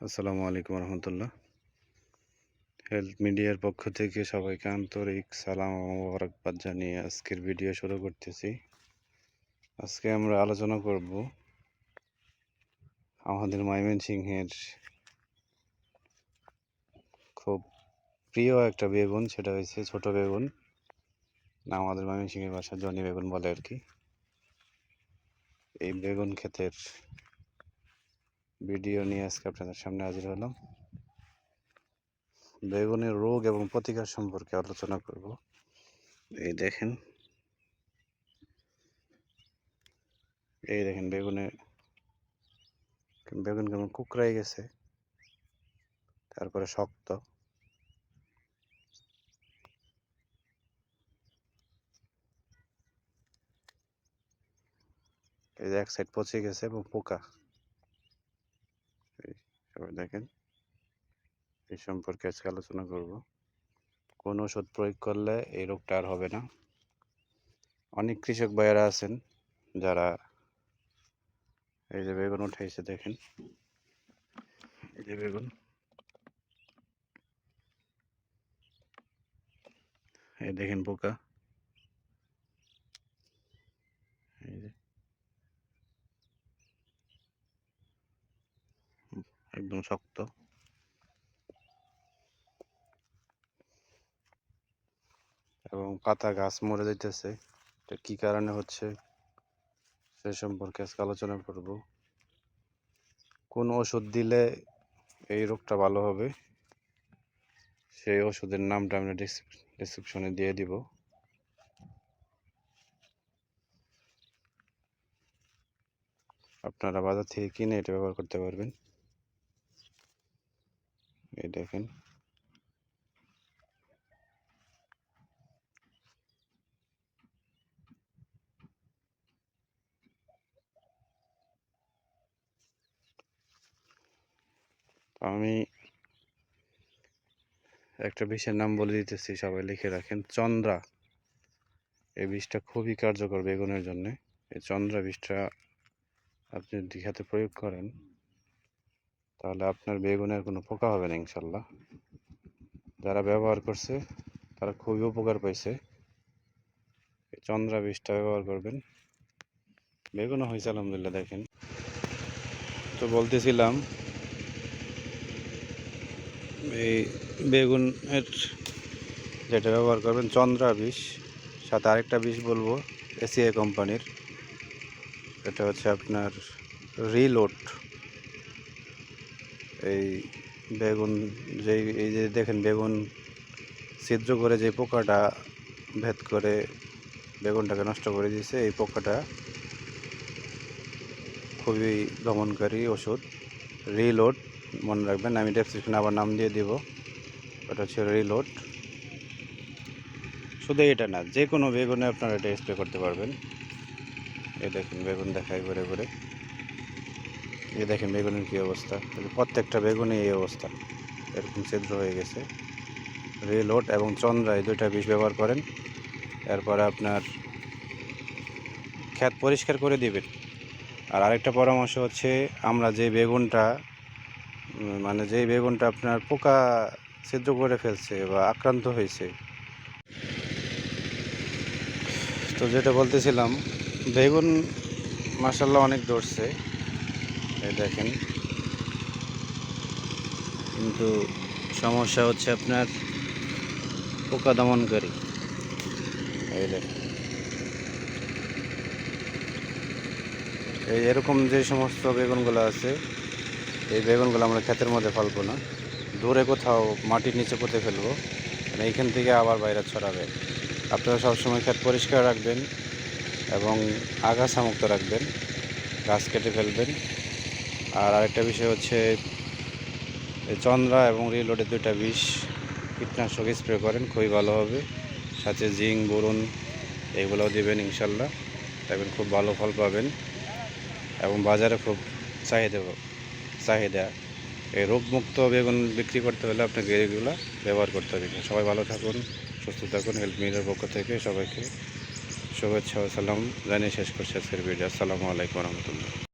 আসসালামু আলাইকুম রহমতুল্লাহ। হেলথ মিডিয়ার পক্ষ থেকে সবাইকে আন্তরিক সালাম মোবারকবাদ জানিয়ে আজকের ভিডিও শুরু করতেছি। আজকে আমরা আলোচনা করব আমাদের ময়মনসিংহের খুব প্রিয় একটা বেগুন, সেটা হচ্ছে ছোট বেগুন। না আমাদের ময়মনসিংহের ভাষা জনি বেগুন বলে আর কি। এই বেগুন ক্ষেতের ভিডিও নিয়ে আজকে আপনাদের সামনে হাজির হলাম। বেগুনের রোগ এবং প্রতিকার সম্পর্কে আলোচনা করব। এই দেখেন। এই দেখেন বেগুনে, বেগুন কেমন কুকড়াই গেছে, তারপরে শক্ত। এই যে এক সাইড পচে গেছে এবং পোকা। এই দেখেন এই সম্পর্কে আজকে আলোচনা করব। কোন ওষুধ প্রয়োগ করলে এই রোগটা আর হবে না। অনেক কৃষক ভাইয়েরা আছেন যারা এই যে বেগুন উঠাইছে, দেখেন। এই যে বেগুন। এই দেখেন পোকা। এই যে একদম শক্ত। এবং পাতা গাছ মরে যাইতেছে। এটা কি কারণে হচ্ছে? সে সম্পর্কে আজকে আলোচনা করব। কোন ওষুধ দিলে এই রোগটা ভালো হবে? সেই ওষুধের নামটা আমরা ডিসক্রিপশনে দিয়ে দিব। আপনারা বাজার থেকে কিনে এটা ব্যবহার করতে পারবেন। এই দেখেন। আমি একটা বিষের নাম বলে দিতেছি, সবাই লিখে রাখেন। চন্দ্রা। এই বিষটা খুবই কার্যকর বেগুনের জন্যে। এই চন্দ্রা বিষটা আপনি যদি হাতে প্রয়োগ করেন তাহলে আপনার বেগুনের কোনো পোকা হবে না ইনশাল্লাহ। যারা ব্যবহার করছে, তারা খুবই উপকার পাইছে। চন্দ্রা বিষটা ব্যবহার করবেন। বেগুনও হয়েছে, আলহামদুলিল্লাহ, দেখেন। তো বলতেছিলাম, এই বেগুনের যেটা ব্যবহার করবেন, চন্দ্রা বিষ সাথে আরেকটা বিষ বলব, এসিআই কোম্পানির। এটা হচ্ছে আপনার রিলোড। এই বেগুন, যেই, এই যে দেখেন বেগুন ছিদ্র করে যে পোকাটা ভেদ করে বেগুনটাকে নষ্ট করে দিয়েছে, এই পোকাটা খুবই দমনকারী ওষুধ। রিলোড, মনে রাখবেন, আমি ডেসক্রিপশনে আবার নাম দিয়ে দিব। ওটা হচ্ছে রিলোড। শুধু এটা না, যে কোনো বেগুনে আপনারা এটা স্প্রে করতে পারবেন। এই দেখেন, বেগুন দেখায় ঘুরে ঘুরে। এই দেখেন বেগুনের কী অবস্থা। প্রত্যেকটা বেগুনে এই অবস্থা। এরকম ছিদ্র হয়ে গেছে। রিলোড এবং চন্দ্রা এই দুইটা বিষ ব্যবহার করেন। এরপরে আপনার ক্ষেত পরিষ্কার করে দিবেন। আর আরেকটা পরামর্শ হচ্ছে, আমরা যে বেগুনটা মানে যে বেগুনটা আপনার পোকা ছিদ্র করে ফেলছে বা আক্রান্ত হয়েছে। তো যেটা বলতেছিলাম, বেগুন মাসাল্লাহ অনেক এই দেখেন। কিন্তু সমস্যা হচ্ছে আপনার পোকা দমনকারী এই দেখেন। এই এরকম যে সমস্ত বেগুনগুলো আছে, এই বেগুনগুলো আমরা ক্ষেতের মধ্যে ফেলব না। দূরে কোথাও মাটির নিচে পুঁতে ফেলব। মানে এইখান থেকে আবার বাইরে ছড়াবে। আপনারা সবসময় ক্ষেত পরিষ্কার রাখবেন এবং আগাছা মুক্ত রাখবেন। গাছ কেটে ফেলবেন। আর আরেকটা বিষয় হচ্ছে, চন্দ্রা এবং রিলোডের দুইটা বিষ কীটনাশক স্প্রে করেন, খুবই ভালো হবে। সাথে জিং বোরন এগুলোও দেবেন ইনশাল্লাহ। দেখবেন খুব ভালো ফল পাবেন এবং বাজারে খুব চাহিদা চাহিদা। এই রোগমুক্ত বেগুন বিক্রি করতে হলে আপনাকে এগুলো ব্যবহার করতে হবে। সবাই ভালো থাকুন, সুস্থ থাকুন হেলথ মিলের পক্ষ থেকে সবাইকে শুভেচ্ছা সালাম জানিয়ে শেষ করছি আজকের ভিডিও। আসসালামু আলাইকুম রহমতুল্লাহ।